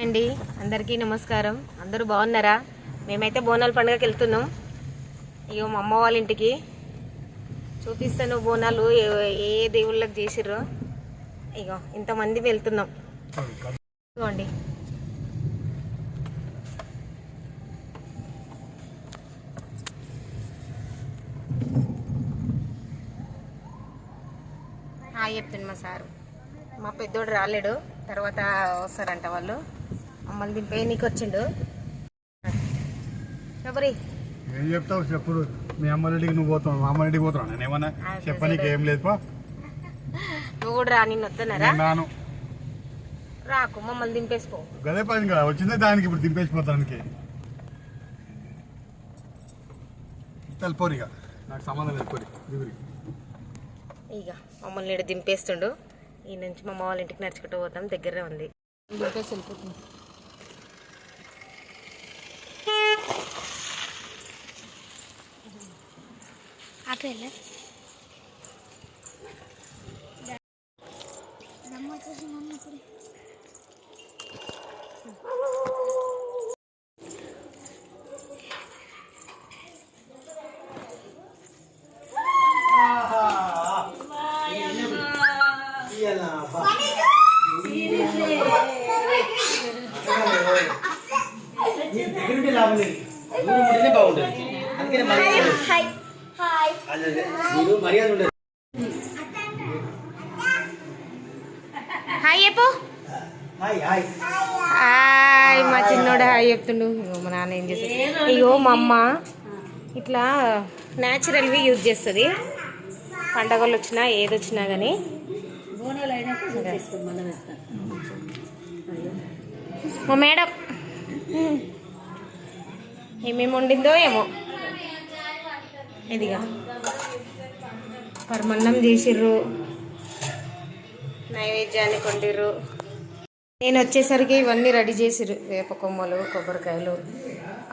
అండి అందరికీ నమస్కారం. అందరూ బాగున్నారా? మేమైతే బోనాల పండుగకి వెళ్తున్నాం. ఇగో మా అమ్మ వాళ్ళ ఇంటికి. చూపిస్తాను బోనాలు ఏ- ఏ దేవుళ్ళకి చేసిర్రో. ఇగో ఇంతమంది వెళ్తున్నాం. ఇదిగోండి. చెప్తుంది మా సారు. మా పెద్దోడు రాలేడు. తర్వాత వస్తారంట వాళ్ళు. మమ్మల్ని దింపే నీకు వచ్చిండు. ఎవరి? ఏం చెప్తావు చెప్పుడు మీ అమ్మడికి నువ్వు పోతావు మా అమ్మడికి పోతావు నేను ఏమన్నా చెప్పనీకి ఏం లేదు పా. నువ్వు కూడా రా నిన్ను వస్తున్నారా నేను నాను రాకు మమ్మల్ని దింపేసుకో గదే పని కదా. వచ్చిందే దానికి ఇప్పుడు దింపేసిపోతానికి తెలిపోరిగా నాకు సంబంధం లేదు పోరి దిగురి ఇక మమ్మల్ని దింపేస్తుండు. ఈ నుంచి మా అమ్మ వాళ్ళ ఇంటికి నడుచుకుంటూ పోతాం. దగ్గరే ఉంది. దింపేసి వెళ్ళిపోతుంది. దగ్గరుంటే లాభం లేదు దూరం ఉంటేనే బాగుంటుంది అందుకనే మీరు మర్యాద ఉండదు హాయ్ చెప్పు. హాయ్ మా చిన్నోడు హాయ్ చెప్తుండు. ఇగో మా నాన్న ఏం చేస్తాడు. ఇగో మా అమ్మ ఇట్లా న్యాచురల్వి యూజ్ చేస్తుంది. పండగలు వచ్చినా ఏది వచ్చినా కానీ మా మేడం. ఏమేమి వండిందో ఏమో. ఇదిగా. పరమన్నం చేసిర్రు నైవేద్యాన్ని కొండిర్రు. నేను వచ్చేసరికి ఇవన్నీ రెడీ చేసిర్రు. వేప కొమ్మలు కొబ్బరికాయలు.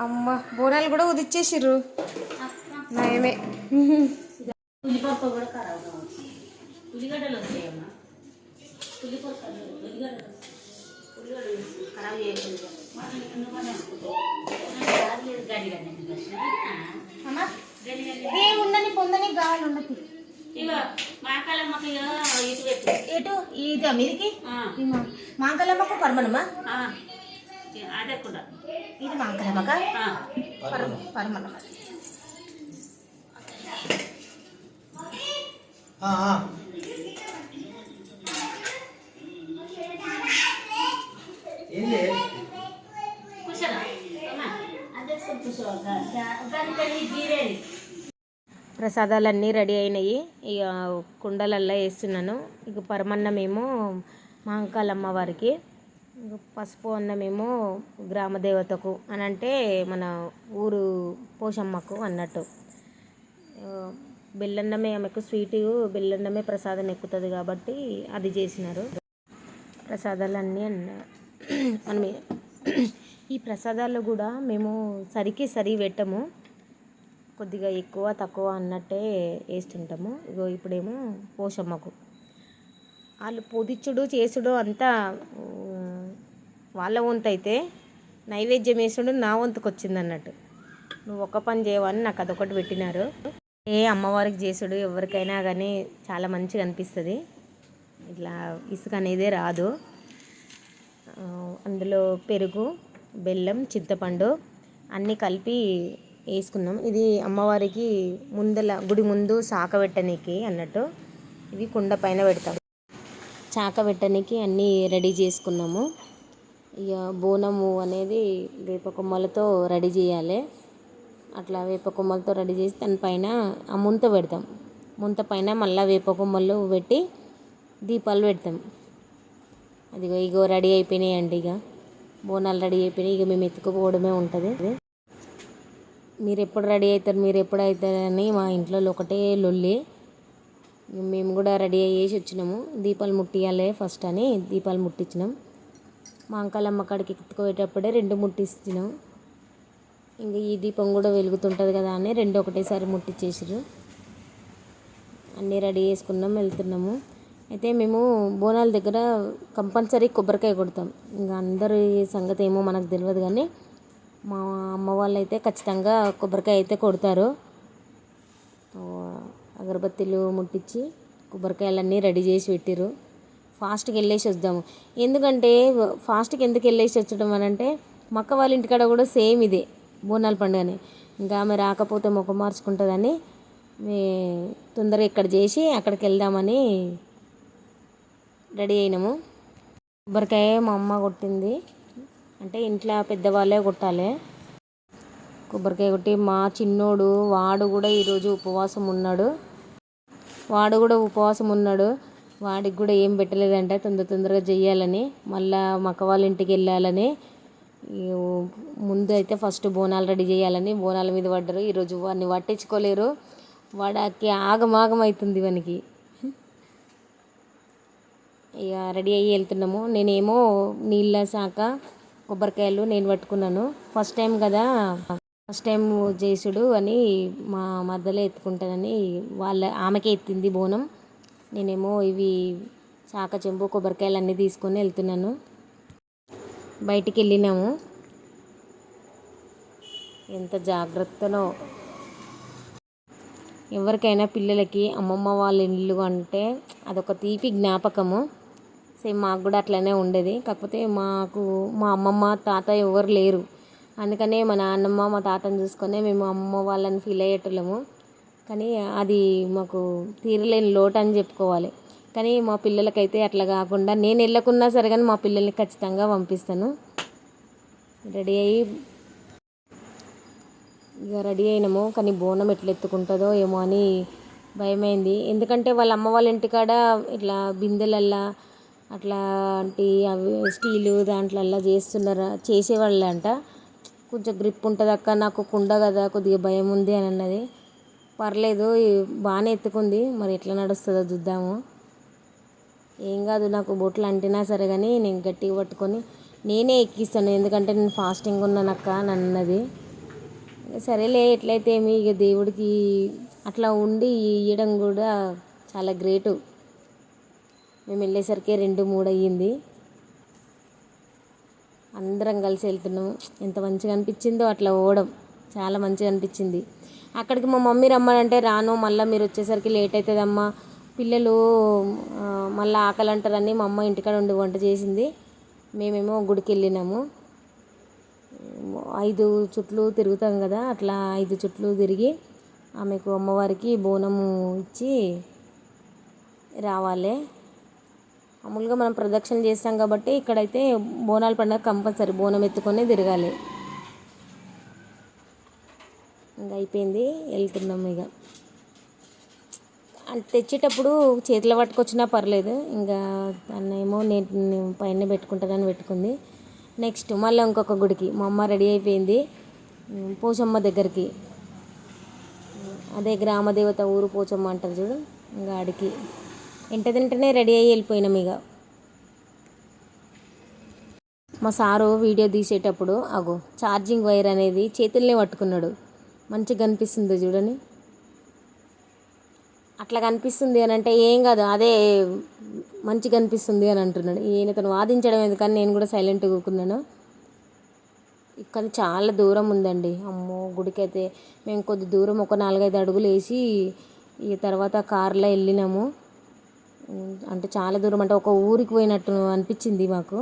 అమ్మ బోనాలు కూడా ఉదిచ్చేసిర్రు నయమే. ఉండని పొందని గాలి ఉండదు ఎటు ఇది మీదికి ఆ, మాంకలమ్మకు పరమనమా ఆ. అదే కూడా ఇది మాంకలమ్మక ఆ. పరమనమ ఆ, ఆ. ఏంది కూర్చోరా అమ్మా, అదే కూర్చో దానికని జీరేది ప్రసాదాలన్నీ రెడీ అయినాయి. ఇక కుండలల్లో వేస్తున్నాను. ఇక పరమన్నమేమో మహంకాళ వారికి పసుపు అన్నమేమో గ్రామ దేవతకు అని అంటే మన ఊరు పోషమ్మకు అన్నట్టు. బెల్లన్నమే ఆమెకు స్వీటు బెల్లన్నమే ప్రసాదం ఎక్కుతుంది కాబట్టి అది చేసినారు. ప్రసాదాలన్నీ అన్న మనం ఈ ప్రసాదాలు కూడా మేము సరికి సరి పెట్టము. కొద్దిగా ఎక్కువ తక్కువ అన్నట్టే వేస్తుంటాము. ఇగో ఇప్పుడేమో పోషమ్మకు. వాళ్ళు పొదిచ్చుడు చేసుడు అంతా వాళ్ళ వంతు అయితే నైవేద్యం వేసుడు నా వంతుకు వచ్చింది అన్నట్టు నువ్వు ఒక్క పని చేయవని నాకు అదొకటి పెట్టినారు. ఏ అమ్మవారికి చేసుడు ఎవరికైనా కానీ చాలా మంచిగా అనిపిస్తుంది. ఇట్లా ఇసుక అనేదే రాదు. అందులో పెరుగు బెల్లం చింతపండు అన్నీ కలిపి వేసుకున్నాం ఇది అమ్మవారికి ముందల గుడి ముందు శాఖ పెట్టనీకి అన్నట్టు ఇవి కుండ పైన పెడతాం. చాక పెట్టనీకి అన్నీ రెడీ చేసుకున్నాము. ఇక బోనము అనేది వేప కొమ్మలతో రెడీ చేయాలి. అట్లా వేప కొమ్మలతో రెడీ చేసి దానిపైన ఆ ముంత పెడతాం. ముంత పైన మళ్ళీ వేప కొమ్మలు పెట్టి దీపాలు పెడతాం. అదిగో ఇగో రెడీ అయిపోయినాయండి ఇక. బోనాలు రెడీ అయిపోయినాయి. ఇక మేము ఎత్తుకుపోవడమే ఉంటుంది. మీరు ఎప్పుడు రెడీ అవుతారు మీరు ఎప్పుడు అవుతారని మా ఇంట్లో ఒకటే లొల్లి. మేము కూడా రెడీ అయ్యేసి వచ్చినాము. దీపాలు ముట్టియాలి ఫస్ట్ అని దీపాలు ముట్టించినాం. మా అంకలమ్మ కాడికి ఎత్తుకుపోయేటప్పుడే రెండు ముట్టించినాం. ఇంకా ఈ దీపం కూడా వెలుగుతుంటుంది కదా అని రెండు ఒకటేసారి ముట్టించేసారు అన్నీ రెడీ చేసుకున్నాం వెళ్తున్నాము. అయితే మేము బోనాల దగ్గర కంపల్సరీ కొబ్బరికాయ కొడతాం. ఇంకా అందరి సంగతి ఏమో మనకు తెలియదు కానీ మా అమ్మ వాళ్ళు అయితే ఖచ్చితంగా కొబ్బరికాయ అయితే కొడతారు. అగరబత్తిలు అగరబత్తీలు ముట్టించి కొబ్బరికాయలన్నీ రెడీ చేసి పెట్టిర్రు. ఫాస్ట్కి వెళ్ళేసి వద్దాము. ఎందుకంటే ఫాస్ట్కి ఎందుకు వెళ్ళేసి వచ్చడం అని అంటే మక్క వాళ్ళ ఇంటికాడ కూడా సేమ్ ఇదే బోనాల పండుగని. ఇంకా ఆమె రాకపోతే ముఖం మార్చుకుంటుందని మే తొందరగా ఇక్కడ చేసి అక్కడికి వెళ్దామని రెడీ అయినాము. కొబ్బరికాయ మా అమ్మ కొట్టింది. అంటే ఇంట్లో పెద్దవాళ్ళే కొట్టాలి. కొబ్బరికాయ కొట్టి మా చిన్నోడు వాడు కూడా ఈరోజు ఉపవాసం ఉన్నాడు. వాడు కూడా ఉపవాసం ఉన్నాడు. వాడికి కూడా ఏం పెట్టలేదంట తొందర తొందరగా చెయ్యాలని మళ్ళా మక్క వాళ్ళ ఇంటికి వెళ్ళాలని ముందు అయితే ఫస్ట్ బోనాలు రెడీ చేయాలని బోనాల మీద పడ్డారు. ఈరోజు వాడిని పట్టించుకోలేరు. వాడికి ఆగమాగం అవుతుంది వానికి. ఇక రెడీ అయ్యి వెళ్తున్నాము. నేనేమో నీళ్ళ శాఖ కొబ్బరికాయలు నేను పట్టుకున్నాను. ఫస్ట్ టైం కదా ఫస్ట్ టైం చేసుడు అని మా మధ్యలో ఎత్తుకుంటానని వాళ్ళ ఆమెకే ఎత్తింది బోనం. నేనేమో ఇవి చాక చెంబు కొబ్బరికాయలు అన్నీ తీసుకొని వెళ్తున్నాను. బయటికి వెళ్ళినాము. ఎంత జాగ్రత్తనో. ఎవరికైనా పిల్లలకి అమ్మమ్మ వాళ్ళ ఇల్లు అంటే అదొక తీపి జ్ఞాపకము. సేమ్ మాకు కూడా అట్లనే ఉండేది. కాకపోతే మాకు మా అమ్మమ్మ తాత ఎవరు లేరు. అందుకనే మా నాన్నమ్మ మా తాతని చూసుకునే మేము అమ్మమ్మ వాళ్ళని ఫీల్ అయ్యేటోళ్ళము. కానీ అది మాకు తీరలేని లోటు అని చెప్పుకోవాలి. కానీ మా పిల్లలకైతే అట్లా కాకుండా నేను వెళ్ళకున్నా సరే కానీ మా పిల్లల్ని ఖచ్చితంగా పంపిస్తాను. రెడీ అయ్యి ఇక రెడీ అయినాము. కానీ బోనం ఎట్లా ఎత్తుకుంటుందో ఏమో అని భయమైంది. ఎందుకంటే వాళ్ళ అమ్మ వాళ్ళ ఇంటికాడ ఇట్లా బిందెలల్లా అట్లాంటి అవి స్టీలు దాంట్లల్లో చేస్తున్నారా. చేసేవాళ్ళంట. కొంచెం గ్రిప్ ఉంటుంది అక్క నాకు కుండ కదా కొద్దిగా భయం ఉంది అని అన్నది. పర్లేదు బాగానే ఎత్తుకుంది. మరి ఎట్లా నడుస్తుందో చూద్దాము. ఏం కాదు నాకు బొట్లు అంటినా సరే కానీ నేను గట్టిగా పట్టుకొని నేనే ఎక్కిస్తాను. ఎందుకంటే నేను ఫాస్టింగ్ ఉన్నానక్క అని అన్నది. సరేలే ఎట్లయితే ఏమి ఇక దేవుడికి అట్లా ఉండి ఇవ్వడం కూడా చాలా గ్రేటు. మేము వెళ్ళేసరికి రెండు మూడు అయ్యింది. అందరం కలిసి వెళ్తున్నాం. ఎంత మంచిగా అనిపించిందో అట్లా పోవడం చాలా మంచిగా అనిపించింది. అక్కడికి మా మమ్మీ రమ్మనంటే రాను మళ్ళీ మీరు వచ్చేసరికి లేట్ అవుతుందమ్మా పిల్లలు మళ్ళీ ఆకలి అంటారని మా అమ్మ ఇంటికాడ ఉండి వంట చేసింది. మేమేమో గుడికి వెళ్ళినాము. ఐదు చుట్లు తిరుగుతాం కదా అట్లా ఐదు చుట్లు తిరిగి ఆమెకు అమ్మవారికి బోనము ఇచ్చి రావాలి. మామూలుగా మనం ప్రదక్షిణ చేస్తాం కాబట్టి ఇక్కడైతే బోనాల పండుగ కంపల్సరీ బోనం ఎత్తుకొని తిరగాలి. ఇంకా అయిపోయింది. వెళ్తున్నాం ఇక. తెచ్చేటప్పుడు చేతిలో పట్టుకొచ్చినా పర్లేదు. ఇంకా ఏమో నేను పైన పెట్టుకుంటానని పెట్టుకుంది. నెక్స్ట్ మళ్ళీ ఇంకొక గుడికి. మా అమ్మ రెడీ అయిపోయింది. పోచమ్మ దగ్గరికి. అదే గ్రామదేవత ఊరు పోచమ్మ అంటారు చూడు. ఇంకా ఆడికి. వెంట తింటనే రెడీ అయ్యి వెళ్ళిపోయినాం ఇక. మా సారు వీడియో తీసేటప్పుడు అగో ఛార్జింగ్ వైర్ అనేది చేతుల్నే పట్టుకున్నాడు. మంచిగా కనిపిస్తుంది చూడండి. అట్లా కనిపిస్తుంది అని అంటే ఏం కాదు అదే మంచిగా కనిపిస్తుంది అని అంటున్నాడు. ఈయన తను వాదించడం ఎందుకని నేను కూడా సైలెంట్గా కూకున్నాను ఇక్కడ చాలా దూరం ఉందండి. అమ్మో గుడికైతే మేము కొద్ది దూరం ఒక నాలుగైదు అడుగులు వేసి ఈ తర్వాత కార్లో వెళ్ళినాము. అంటే చాలా దూరం అంటే ఒక ఊరికి పోయినట్టు అనిపించింది మాకు.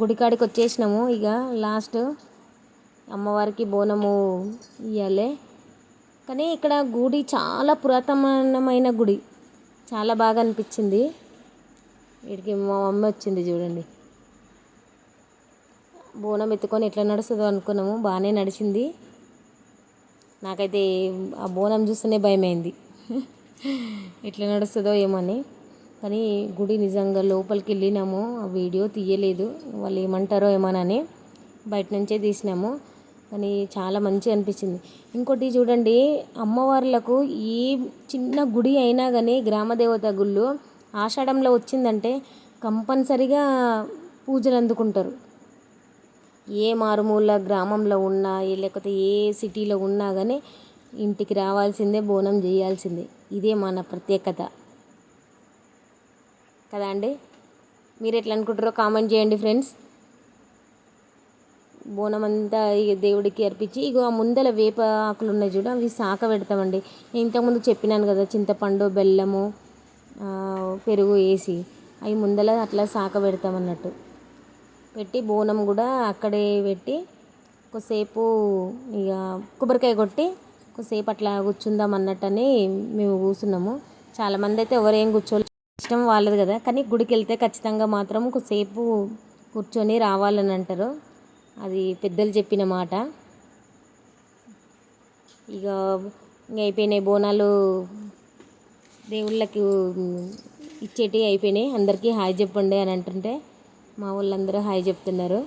గుడికాడికి వచ్చేసినాము ఇక లాస్ట్. అమ్మవారికి బోనము ఇవ్వాలి కానీ ఇక్కడ గుడి చాలా పురాతనమైన గుడి. చాలా బాగా అనిపించింది. వీడికి మా మమ్మీ వచ్చింది చూడండి. బోనం ఎత్తుకొని ఎట్లా నడుస్తుందో అనుకున్నాము. బాగానే నడిచింది. నాకైతే ఆ బోనం చూస్తేనే భయమైంది. ఎట్లా నడుస్తుందో ఏమని కానీ గుడి నిజంగా లోపలికి వెళ్ళినాము. ఆ వీడియో తీయలేదు. వాళ్ళు ఏమంటారో ఏమోనని బయట నుంచే తీసినాము. కానీ చాలా మంచిగా అనిపించింది. ఇంకోటి చూడండి అమ్మవార్లకు ఏ చిన్న గుడి అయినా కానీ గ్రామదేవత గుళ్ళు ఆషాఢంలో వచ్చిందంటే కంపల్సరిగా పూజలు అందుకుంటారు. ఏ మారుమూల గ్రామంలో ఉన్నా లేకపోతే ఏ సిటీలో ఉన్నా కానీ ఇంటికి రావాల్సిందే బోనం చేయాల్సిందే. ఇదే మన ప్రత్యేకత. కదా అండి? మీరు ఎట్లా అనుకుంటారో కామెంట్ చేయండి ఫ్రెండ్స్. బోనం అంతా ఇక దేవుడికి అర్పించి ఇగో ఆ ముందల వేప ఆకులు ఉన్నాయి చూడ అవి సాక పెడతామండి. నేను ఇంతకుముందు చెప్పినాను కదా చింతపండు బెల్లము పెరుగు వేసి అవి ముందల అట్లా సాక పెడతాం అన్నట్టు పెట్టి బోనం కూడా అక్కడే పెట్టి కొద్దిసేపు ఇక కొబ్బరికాయ కొట్టి కొద్దిసేపు అట్లా కూర్చుందాం అన్నట్టని మేము కూర్చున్నాము. చాలామంది అయితే ఎవరేం కూర్చోలేదు ఇష్టం వాళ్ళది కదా. కానీ గుడికి వెళ్తే ఖచ్చితంగా మాత్రం కొద్దిసేపు కూర్చొని రావాలని అంటారు. అది పెద్దలు చెప్పిన మాట. ఇక ఇంక అయిపోయినాయి బోనాలు. దేవుళ్ళకి ఇచ్చేటివి అయిపోయినాయి. అందరికీ హాయ్ చెప్పండి అని అంటుంటే మా వాళ్ళందరూ హాయ్ చెప్తున్నారు.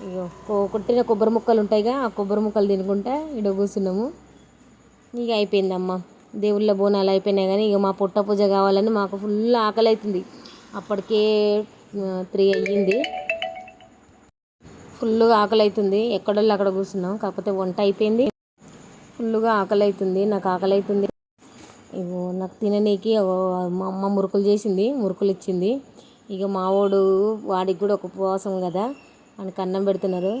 ఇగో కొట్టిన కొబ్బరి ముక్కలు ఉంటాయిగా ఆ కొబ్బరి ముక్కలు తినుకుంటా ఇడ కూర్చున్నాము. ఇక అయిపోయిందమ్మా. దేవుళ్ళ బోనాలు అయిపోయినాయి కానీ ఇక మా పుట్ట పూజ కావాలని మాకు ఫుల్ ఆకలి అవుతుంది అప్పటికే త్రీ అయ్యింది. ఫుల్గా ఆకలి అవుతుంది ఎక్కడోళ్ళు అక్కడ కూర్చున్నాం. కాకపోతే వంట అయిపోయింది. ఫుల్గా ఆకలి అవుతుంది నాకు ఆకలి అవుతుంది ఇగో నాకు తిననీకి మా అమ్మ మురుకులు చేసింది మురుకులు ఇచ్చింది. ఇక మావోడు వాడికి కూడా ఒక ఉపవాసం కదా. ఆయనకు అన్నం పెడుతున్నారు.